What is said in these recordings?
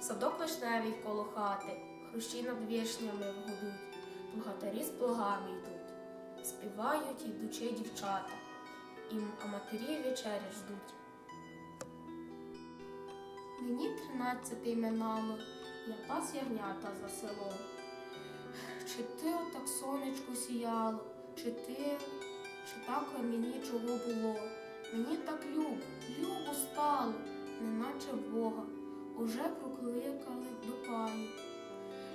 Садок вишневий коло хати, хрущі над вишнями вгодуть, плугатарі з плугами йдуть, співають ідучи дівчата, і а матері вечері ждуть. Мені тринадцятий минало, я пас ягнята за селом. Чи ти отак сонечко сіяло, чи ти, чи так мені чого було? Мені так любо, любо стало, неначе Бога, уже прокликали до паю.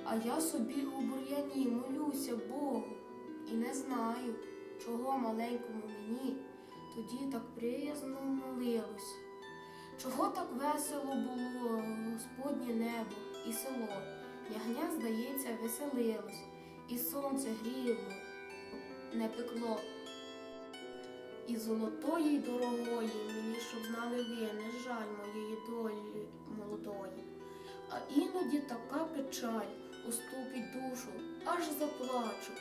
А я собі у бур'яні молюся Богу і не знаю, чого маленькому мені тоді так приязно молилось. Чого так весело було Господнє небо і село, ягня, здається, веселилось, і сонце гріло, не пекло. І золотої дорогої мені, щоб знали ви, не жаль молодої. А іноді така печаль уступить душу, аж заплачу,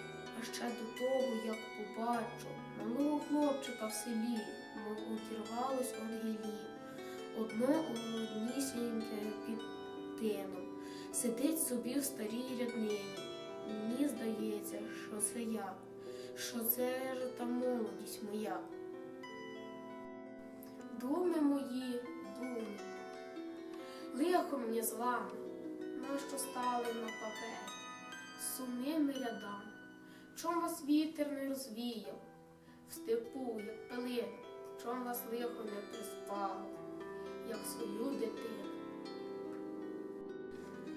а ще до того, як побачу малого хлопчика в селі, мов одірвалось гілі. Одно однісіньке під тином. Сидить собі в старій ряднині. Мені здається, що це я, що це ж та молодість моя. Думи мої, лихо мені з вами, нащо стали на папері, сумними рядами, чом вас вітер не розвіяв, в степу, як пилин, чом вас лихо не приспало, як свою дитину.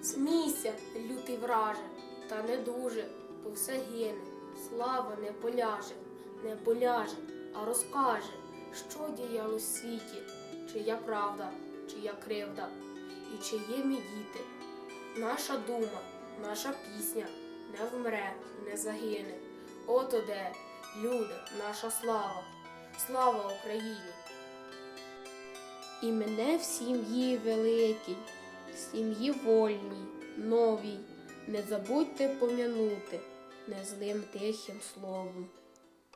Смійся, лютий враже, та не дуже, бо все гине, слава не поляже, не поляже, а розкаже, що діялось в світі, чия правда, чия кривда, і чиї ми діти. Наша дума, наша пісня не вмре, не загине. Ото де, люди, наша слава, слава Україні! І мене в сім'ї великій, в сім'ї вольній, новій, не забудьте пом'янути незлим тихим словом.